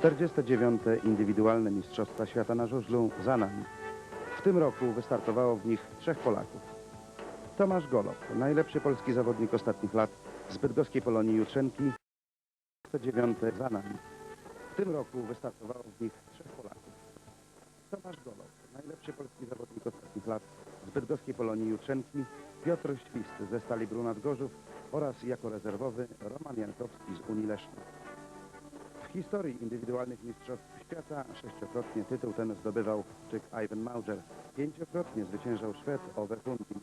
49. indywidualne Mistrzostwa Świata na żużlu za nami. W tym roku wystartowało w nich trzech Polaków. Tomasz Golob, najlepszy polski zawodnik ostatnich lat z bydgoskiej Polonii Jutrzenki. 49. za nami. W tym roku wystartowało w nich trzech Polaków. Tomasz Golob, najlepszy polski zawodnik ostatnich lat z bydgoskiej Polonii Jutrzenki. Piotr Świst ze Stali Brunat Gorzów oraz jako rezerwowy Roman Jankowski z Unii Leszna. W historii indywidualnych mistrzostw świata sześciokrotnie tytuł ten zdobywał Czyk Ivan Mauger, pięciokrotnie zwyciężał Szwed Ove Fundin,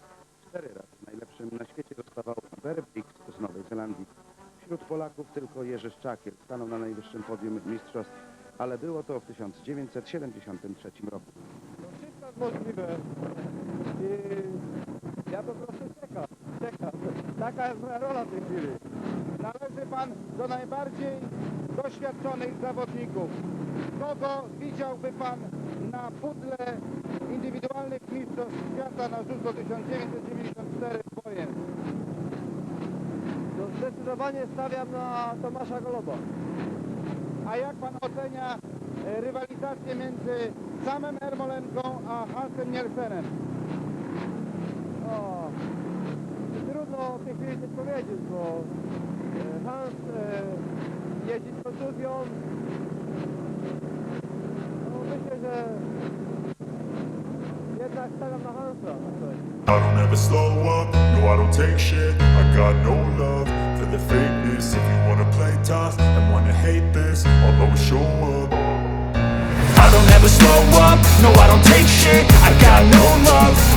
cztery razy najlepszym na świecie zostawał Briggs z Nowej Zelandii. Wśród Polaków tylko Jerzy Szczakiel stanął na najwyższym podium mistrzostw, ale było to w 1973 roku. To wszystko jest możliwe. I ja po prostu czekam, czekam. Taka jest moja rola w tej chwili. Należy pan do najbardziej doświadczonych zawodników. Kogo widziałby pan na pudle indywidualnych mistrzostw świata na żużlu 1994 wojen? No zdecydowanie stawiam na Tomasza Goloba. A jak pan ocenia e, rywalizację między samym Ermolenką a Hansem Nielsenem? Coś powiedzieć, bo Hans jeździ z kontuzją. No myślę, że jednak stawiam na Hansa. I don't ever slow up, no I don't take shit. I got no love for the fakeness. If you wanna play tough and wanna hate this I'll always show up. I don't ever slow up, no I don't take shit. I got no love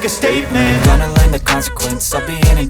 make a statement. Gonna learn the consequence. Of being incompetent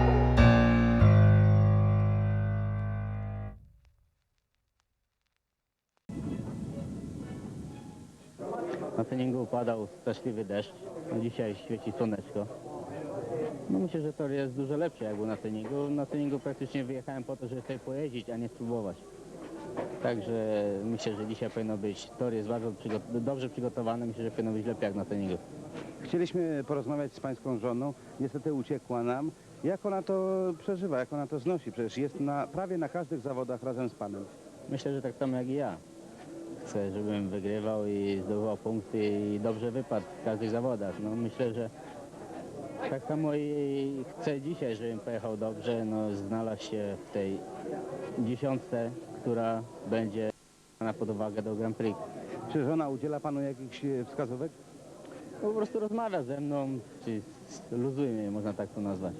Na treningu upadał straszliwy deszcz. No dzisiaj świeci słoneczko. No myślę, że to jest dużo lepsze jak było na treningu. Na treningu praktycznie wyjechałem po to, żeby sobie pojeździć, a nie spróbować. Także myślę, że dzisiaj powinno być, tor jest bardzo dobrze przygotowany, myślę, że powinno być lepiej jak na treningu. Chcieliśmy porozmawiać z pańską żoną, niestety uciekła nam. Jak ona to przeżywa, jak ona to znosi? Przecież jest na, prawie na każdych zawodach razem z panem. Myślę, że tak samo jak i ja. Chcę, żebym wygrywał i zdobywał punkty i dobrze wypadł w każdych zawodach. No myślę, że tak samo i chcę dzisiaj, żebym pojechał dobrze, no znalazł się w tej dziesiątce, która będzie na pod uwagę do Grand Prix. Czy żona udziela panu jakichś e, wskazówek? Po prostu rozmawia ze mną, czy luzuje mnie, można tak to nazwać.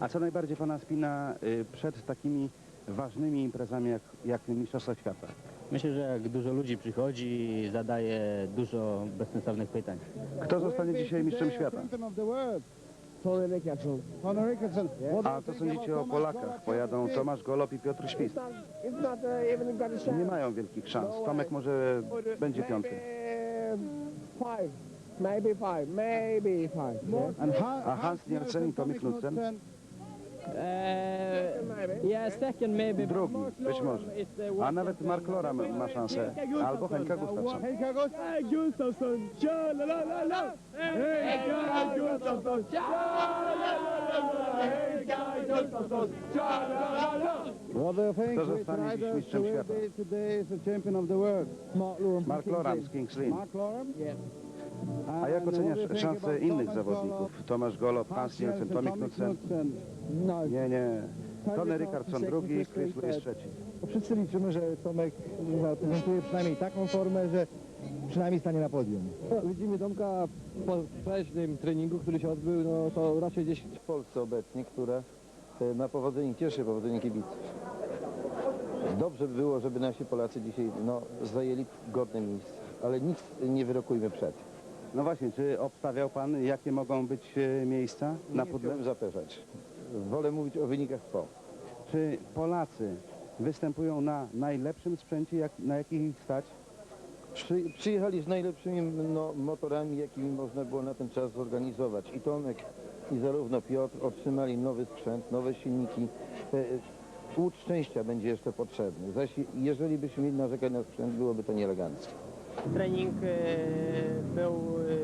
A co najbardziej pana spina y, przed takimi ważnymi imprezami jak, jak Mistrzostwa Świata? Myślę, że jak dużo ludzi przychodzi i zadaje dużo bezsensownych pytań. Kto zostanie dzisiaj mistrzem świata? Tony A co sądzicie o Polakach? Pojadą Tomasz Golob i Piotr Świst. Nie mają wielkich szans. Tomek może będzie piąty. Maybe five. Maybe five. A Hans Nielsen i Tommy Tommy Knudsen? Drugi, Mark być może. A nawet Mark Loram ma szansę. Albo Henka Gustafsson. Henka Gustafsson. Tja la la la la! Hey Guy Gustafsson, tja la la la la! Hey Guy Gustafsson, tja la la la! What do you think Kto which zostanie dziś mistrzem świata? be today the champion of the world? Mark Loram. Mark Loram z Kings Lynn. Mark Loram? Yeah. A jak oceniasz szanse innych zawodników? Tomasz Golob, Golub, Hans Nielsen, Tommy Knudsen? No. Nie, nie. Tony Rickardson drugi, Chris Lewis trzeci. Wszyscy liczymy, że Tomek zaprezentuje przynajmniej taką formę, że przynajmniej stanie na podium. Widzimy Tomka po wczorajszym treningu, który się odbył, no to raczej gdzieś w Polsce obecnie, które e, ma powodzenie, cieszy powodzenie kibiców. Dobrze by było, żeby nasi Polacy dzisiaj no, zajęli godne miejsce, ale nic nie wyrokujmy przed. No właśnie, czy obstawiał pan, jakie mogą być e, miejsca na nie pudle? chciałbym zapeszać. Wolę mówić o wynikach po. Czy Polacy występują na najlepszym sprzęcie, jak, na jakich ich stać? Przy, przyjechali z najlepszymi no, motorami, jakimi można było na ten czas zorganizować. I Tomek, i zarówno Piotr otrzymali nowy sprzęt, nowe silniki. E, Łód szczęścia będzie jeszcze potrzebny. Zaś jeżeli byśmy mieli narzekać na sprzęt, byłoby to nieeleganckie. Trening e, był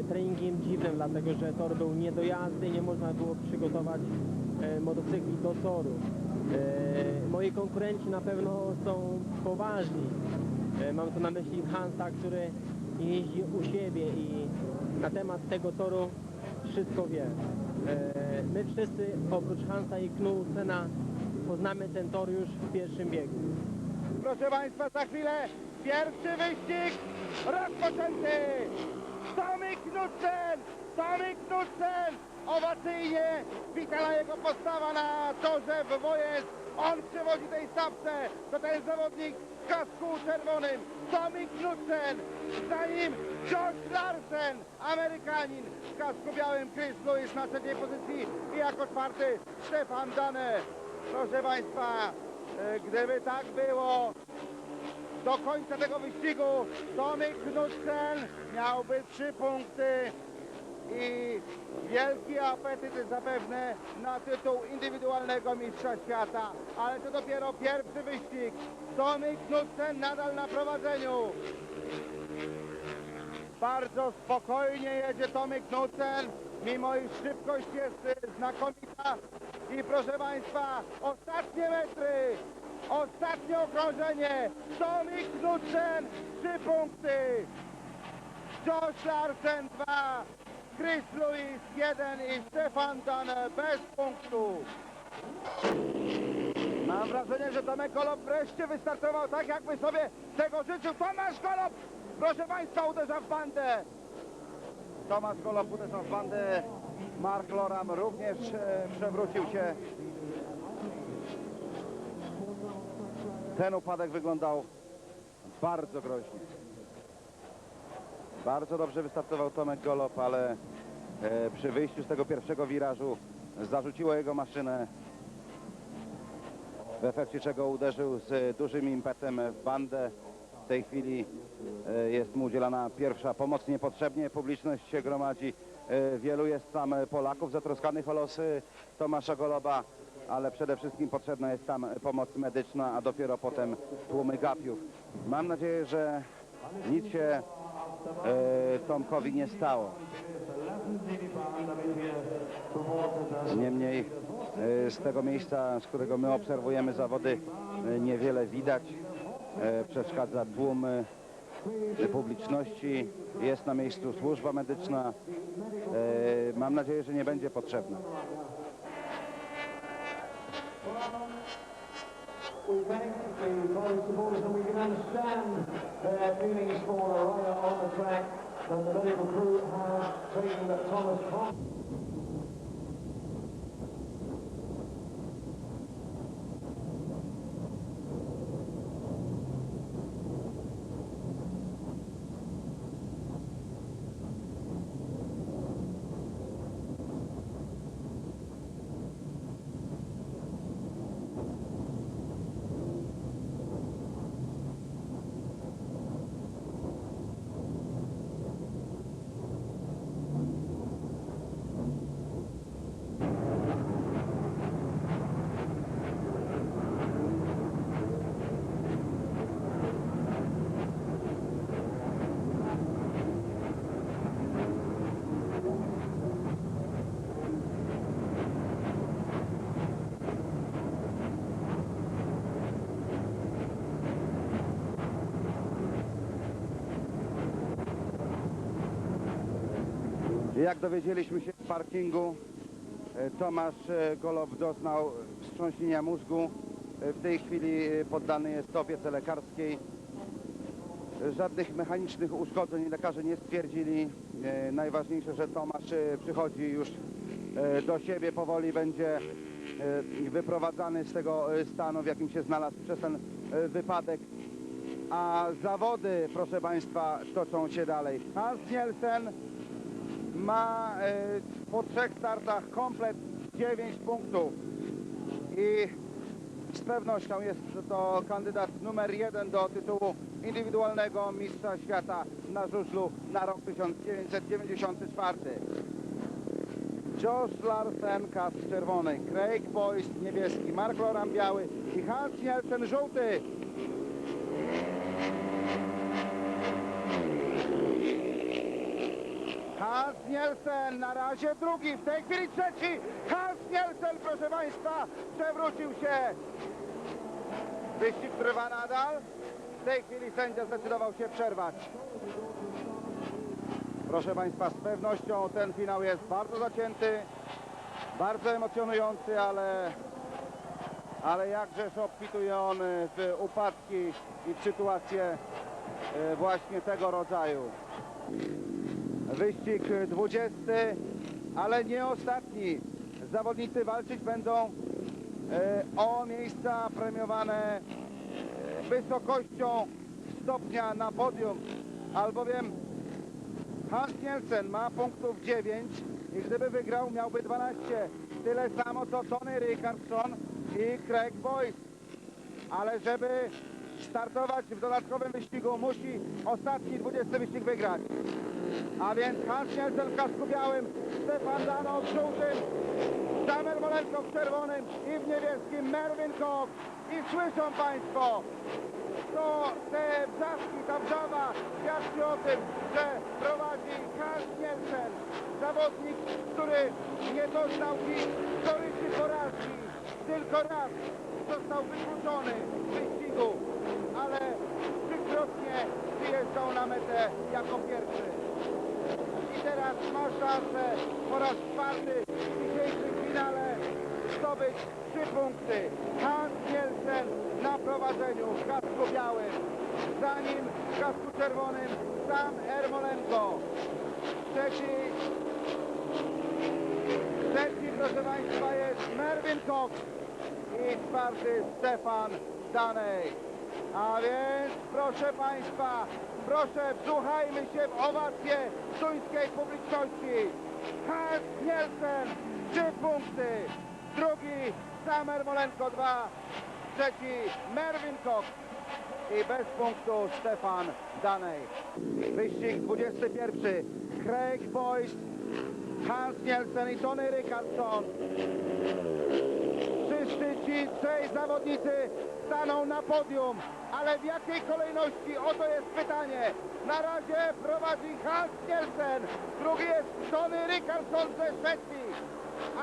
e, treningiem dziwnym, dlatego że tor był nie do jazdy, nie można było przygotować e, motocykli do toru. Moi konkurenci na pewno są poważni. Mam tu na myśli Hansa, który jeździ u siebie i na temat tego toru wszystko wie. My wszyscy oprócz Hansa i Knudsena poznamy ten tor już w pierwszym biegu. Proszę Państwa, za chwilę pierwszy wyścig rozpoczęty. Tommy Knudsen, Tommy Knudsen, owacyjnie witana jego postawa na torze w Wojes. On przewodzi tej stawce, to ten zawodnik w kasku czerwonym, Tommy Knudsen, za nim Josh Larsen, Amerykanin w kasku białym, Chris Lewis na trzeciej pozycji i jako czwarty Stefan Dane. Proszę Państwa, e, gdyby tak było, do końca tego wyścigu Tommy Knudsen miałby trzy punkty i wielki apetyt zapewne na tytuł indywidualnego mistrza świata. Ale to dopiero pierwszy wyścig. Tommy Knudsen nadal na prowadzeniu. Bardzo spokojnie jedzie Tommy Knudsen, mimo iż szybkość jest znakomita. I proszę Państwa, ostatnie metry, ostatnie okrążenie. Tommy Knudsen, trzy punkty. Josh Larsen 2, Chris Lewis 1 i Stefan Dane bez punktu. Mam wrażenie, że Tomek Golob wreszcie wystartował tak, jakby sobie tego życzył. Tomasz Golob, proszę Państwa, uderza w bandę. Tomasz Golob uderza w bandę. Mark Loram również e, przewrócił się. Ten upadek wyglądał bardzo groźnie. Bardzo dobrze wystartował Tomek Golob, ale e, przy wyjściu z tego pierwszego wirażu zarzuciło jego maszynę. W efekcie czego uderzył z dużym impetem w bandę. W tej chwili e, jest mu udzielana pierwsza pomoc niepotrzebnie. Publiczność się gromadzi. E, Wielu jest tam Polaków zatroskanych o losy Tomasza Goloba. Ale przede wszystkim potrzebna jest tam pomoc medyczna, a dopiero potem tłumy gapiów. Mam nadzieję, że nic się e, Tomkowi nie stało. Niemniej e, z tego miejsca, z którego my obserwujemy zawody, e, niewiele widać. E, Przeszkadza tłum e, publiczności, jest na miejscu służba medyczna. E, Mam nadzieję, że nie będzie potrzebna. We thank the College supporters and we can understand their feelings for the rider on the track and the medical crew taken Thomas. Jak dowiedzieliśmy się w parkingu, e, Tomasz e, Golow doznał wstrząśnienia mózgu. E, W tej chwili poddany jest opiece lekarskiej. Żadnych mechanicznych uszkodzeń lekarze nie stwierdzili. Najważniejsze, że Tomasz przychodzi już do siebie, powoli będzie wyprowadzany z tego stanu, w jakim się znalazł przez ten wypadek. A zawody, proszę Państwa, toczą się dalej. Hans Nielsen ma e, po trzech startach komplet 9 punktów i z pewnością jest to kandydat numer jeden do tytułu indywidualnego mistrza świata na żużlu na rok 1994. Josh Larsen, kask czerwony, Craig Boyce niebieski, Mark Loran biały i Hans Nielsen żółty. Hans Nielsen na razie drugi, w tej chwili trzeci. Hans Nielsen, proszę Państwa, przewrócił się. Wyścig trwa nadal. W tej chwili sędzia zdecydował się przerwać. Proszę Państwa, z pewnością ten finał jest bardzo zacięty, bardzo emocjonujący, ale, ale jakżeż obfituje on w upadki i w sytuacje e, właśnie tego rodzaju. Wyścig 20, ale nie ostatni. Zawodnicy walczyć będą e, o miejsca premiowane e, wysokością stopnia na podium, albowiem Hans Nielsen ma punktów 9 i gdyby wygrał miałby 12. Tyle samo co Tony Richardson i Craig Boyce. Ale żeby startować w dodatkowym wyścigu musi ostatni 20 wyścig wygrać. A więc Hans Nielsen w kasku białym, Stefan Dano w żółtym, Samuel Molenko w czerwonym i w niebieskim Mervyn Cox. I słyszą Państwo, to te wrzaski, ta wrzawa świadczy o tym, że prowadzi Hans Nielsen, zawodnik, który nie doznał historycznie porażki, tylko raz został wykluczony z wyścigu, ale trzykrotnie wyjeżdżał na metę jako pierwszy. I teraz ma szansę po raz czwarty w dzisiejszym finale zdobyć trzy punkty. Hans Nielsen na prowadzeniu w kasku białym. Za nim w kasku czerwonym sam Ermolenko. Trzeci, trzeci proszę Państwa jest Mervyn Cox i czwarty Stefan Danej. A więc proszę Państwa, proszę wsłuchajmy się w owację duńskiej publiczności. Hans Nielsen, trzy punkty. Drugi Samer Molenko, dwa. Trzeci Mervyn Cox i bez punktu Stefan Danej. Wyścig 21. Craig Boyce, Hans Nielsen i Tony Richardson. Wszyscy trzej zawodnicy staną na podium. Ale w jakiej kolejności? Oto jest pytanie. Na razie prowadzi Hans Nielsen, drugi jest Tony Rickardsson ze Szwecji,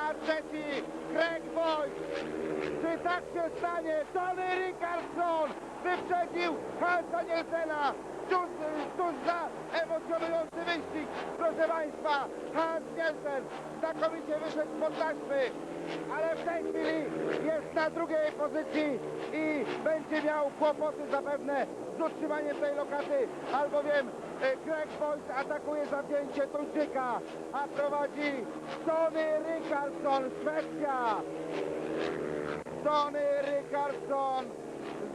a trzeci Greg Boyd. Czy tak się stanie? Tony Rickardsson wyprzedził Hansa Nielsena. Cóż, cóż za emocjonujący wyścig, proszę Państwa. Hans Nielsen znakomicie wyszedł spod taśmy, ale w tej chwili jest na drugiej pozycji i będzie miał kłopoty zapewne z utrzymaniem tej lokaty, albowiem e, Greg Boyd atakuje zawzięcie Tuńczyka, a prowadzi Tony Rickardsson, Szwecja. Tony Rickardsson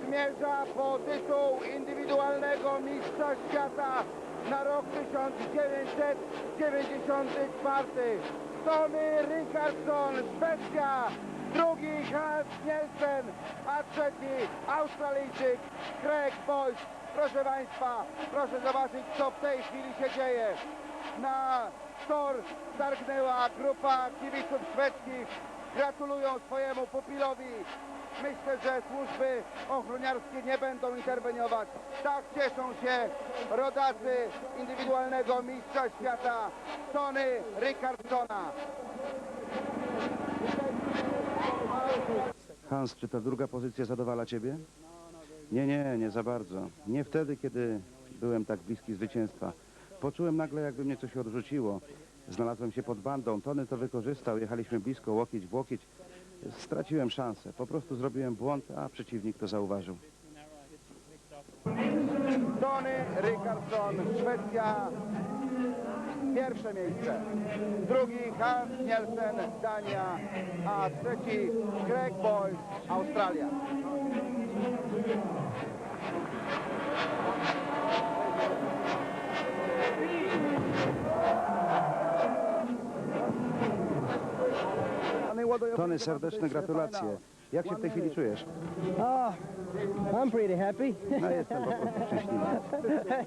zmierza po tytuł indywidualnego mistrza świata na rok 1994. Tony Rickardsson, Szwecja, drugi Hans Nielsen, a trzeci Australijczyk Craig Boyd. Proszę Państwa, proszę zobaczyć co w tej chwili się dzieje. Na tor targnęła grupa kibiców szwedzkich. Gratulują swojemu pupilowi. Myślę, że służby ochroniarskie nie będą interweniować. Tak cieszą się rodacy indywidualnego mistrza świata Tony Rickardsona. Hans, czy ta druga pozycja zadowala Ciebie? Nie, nie, nie za bardzo. Nie wtedy, kiedy byłem tak bliski zwycięstwa. Poczułem nagle, jakby mnie coś odrzuciło. Znalazłem się pod bandą. Tony to wykorzystał. Jechaliśmy blisko, łokieć w łokieć. Straciłem szansę. Po prostu zrobiłem błąd, a przeciwnik to zauważył. Tony Rickardsson, Szwecja, pierwsze miejsce. Drugi Hans Nielsen, Dania, a trzeci Greg Boyd, Australia. Tony, serdeczne gratulacje. Jak się w tej chwili czujesz? Oh, I'm pretty happy. No jestem po prostu szczęśliwy.